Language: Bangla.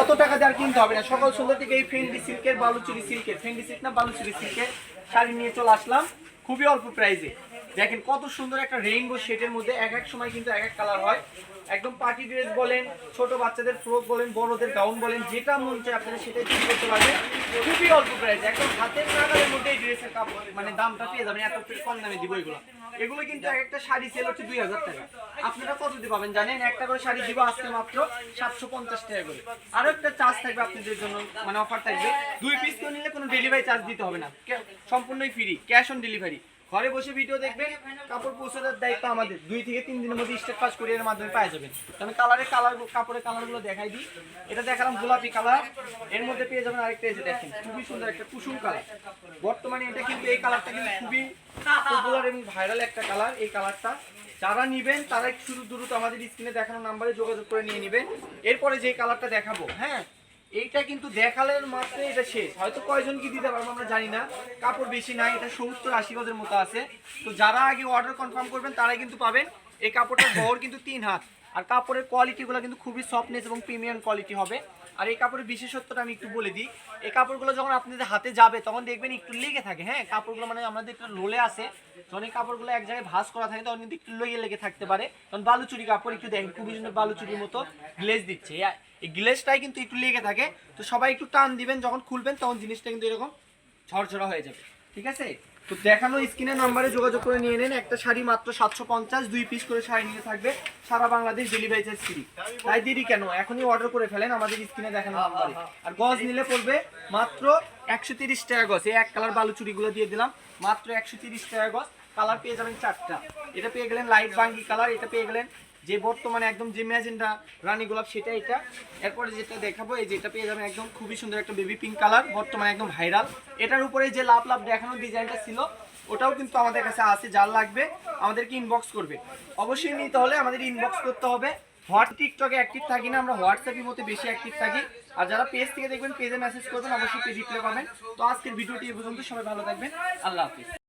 অত টাকা দিয়ে আর কিনতে হবে না। সকাল সন্ধ্যা থেকে এই ফেন্ডি সিল্কের বালুচুরি সিল্কের ফেন্ডি সিল্ক না বালুচুরি সিল্কের শাড়ি নিয়ে চলে আসলাম। খুবই অল্প প্রাইসে দেখেন কত সুন্দর একটা রেইনবো শেডের মধ্যে এক এক সময় কিন্তু এক এক কালার হয়। একদম পার্টি ড্রেস বলেন, ছোট বাচ্চাদের ফ্রক বলেন, বড়দের গাউন বলেন, যেটা মন চায় আপনারা সেটাই করতে পারবেন। খুবই অল্প প্রাইস একদম হাতের নাগালের মধ্যে ড্রেসের কাপড় মানে দামটা পেয়ে যাবেন, এত কম দামে দিব এগুলো। এগুলো কিন্তু এক একটা শাড়ি সেল হচ্ছে দুই হাজার টাকা। আপনারা কত দিয়ে পাবেন জানেন? একটা করে শাড়ি দিব আজকে মাত্র সাতশো পঞ্চাশ টাকা করে। আরও একটা চার্জ থাকবে আপনাদের জন্য মানে অফার থাকবে। দুই পিস তো নিলে কোনো ডেলিভারি চার্জ দিতে হবে না। সম্পূর্ণই ফ্রি ক্যাশ অন ডেলিভারি ঘরে বসে ভিডিও দেখবেন, কাপড় পৌঁছে দেওয়ার দায়িত্ব আমাদের। দুই থেকে তিন দিনের মধ্যে স্টেপ পাস কুরিয়ারের মাধ্যমে পাওয়া যাবেন। আমি কালারের কালার কাপড়ের কালারগুলো দেখাই দিই। এটা দেখালাম গোলাপি কালারের মধ্যে পেয়ে যাবেন আরেকটা যে দেখেন, খুবই সুন্দর একটা কুসুম কালার বর্তমানে এটা কিন্তু এই কালারটা কিন্তু খুবই পপুলার এবং ভাইরাল একটা কালার এই কালারটা যারা নিবেন তারা শুধু দ্রুত আমাদের স্ক্রিনে দেখানো নাম্বারে যোগাযোগ করে নিয়ে নেবেন। এরপরে যে কালারটা দেখাবো হ্যাঁ? এইটা কিন্তু দেখালের মাত্রে এটা শেষ। হয়তো কয়জন কি দিতে পারব আমরা জানি না। কাপড় বেশি নাই, এটা সত্তর আশি গজের মতো আছে। তো যারা আগে অর্ডার কনফার্ম করবেন, তারাই কিন্তু পাবেন। এই কাপড়টার বহর কিন্তু তিন হাত। আর কাপড়ের কোয়ালিটিগুলো কিন্তু খুবই সফটনেস এবং প্রিমিয়াম কোয়ালিটি হবে। আর এই কাপড়ের বিশেষত্বটা আমি একটু বলে দিই। এই কাপড়গুলো যখন আপনাদের হাতে যাবে, তখন দেখবেন একটু লেগে থাকে হ্যাঁ? কাপড়গুলো মানে আমাদের একটু লোলে আসে। যখন এই কাপড়গুলো এক জায়গায় ভাঁজ করা থাকে, তখন কিন্তু একটু লেগে লেগে থাকতে পারে। তখন বালুচুরি কাপড় একটু দেখেন, খুবই সুন্দর বালুচুরির মতো গ্লেজ দিচ্ছে। এই গ্লেজটাই কিন্তু একটু লেগে থাকে। তো সবাই একটু টান দিবেন, যখন খুলবেন, তখন জিনিসটা কিন্তু এরকম ঝরঝরা হয়ে যাবে। ঠিক আছে? তো দেখানো স্ক্রিনের নাম্বারে যোগাযোগ করে নিয়ে নেন। একটা শাড়ি মাত্র সাতশো পঞ্চাশ, দুই পিস করে শাড়ি নিয়ে থাকবে। সারা বাংলাদেশ ডেলিভারি চার্জ ফ্রি তাই দেরি কেন? এখনই অর্ডার করে ফেলেন আমাদের স্ক্রিনে দেখানো নাম্বারে আর গজ নিলে পড়বে মাত্র একশো তিরিশ টাকা গজ। এই এক কালার বালুচুরিগুলো দিয়ে দিলাম। মাত্র একশো তিরিশ টাকা গজ। কালার পেয়ে যাবেন চারটা। এটা পেয়ে গেলেন লাইট বাঙ্গি কালার এটা পেয়ে গেলেন যে বর্তমানে একদম যে ম্যাজেন্ডা রানী গোলাপ, সেটা এটা। এরপরে যেটা দেখাবো, এই যেটা পেয়ে যাবেন একদম খুবই সুন্দর একটা বেবি পিঙ্ক কালার বর্তমানে একদম ভাইরাল এটার উপরে যে লাভ লাভ দেখানো ডিজাইনটা ছিল, ওটাও কিন্তু আমাদের কাছে আছে যার লাগবে, আমাদেরকে ইনবক্স করবে। অবশ্যই নিতে হলে আমাদের ইনবক্স করতে হবে। হোয়াট টিকটকে অ্যাক্টিভ থাকি না, আমরা হোয়াটসঅ্যাপের মধ্যে বেশি অ্যাক্টিভ থাকি। আর যারা পেজ থেকে দেখবেন পেজে মেসেজ করবেন, অবশ্যই পেজ রিপ্লাই পাবেন। তো আজকের ভিডিওটি এ পর্যন্ত, সবাই ভালো থাকবেন। আল্লাহ হাফিজ।